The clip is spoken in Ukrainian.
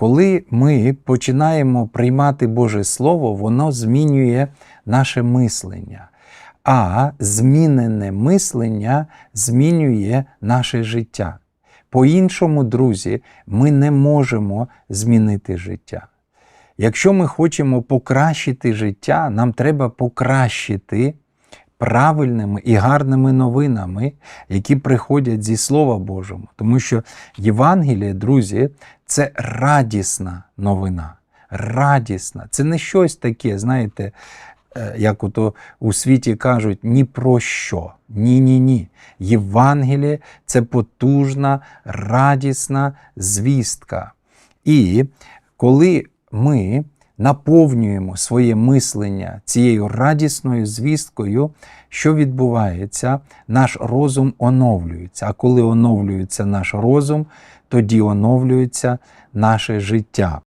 Коли ми починаємо приймати Боже Слово, воно змінює наше мислення. А змінене мислення змінює наше життя. По-іншому, друзі, ми не можемо змінити життя. Якщо ми хочемо покращити життя, нам треба покращити правильними і гарними новинами, які приходять зі Слова Божого. Тому що Євангеліє, друзі, це радісна новина. Радісна. Це не щось таке, знаєте, е, як ото у світі кажуть, ні про що. Ні, ні, ні. Євангеліє це потужна, радісна звістка. І коли ми наповнюємо своє мислення цією радісною звісткою, що відбувається? Наш розум оновлюється. А коли оновлюється наш розум, тоді оновлюється наше життя.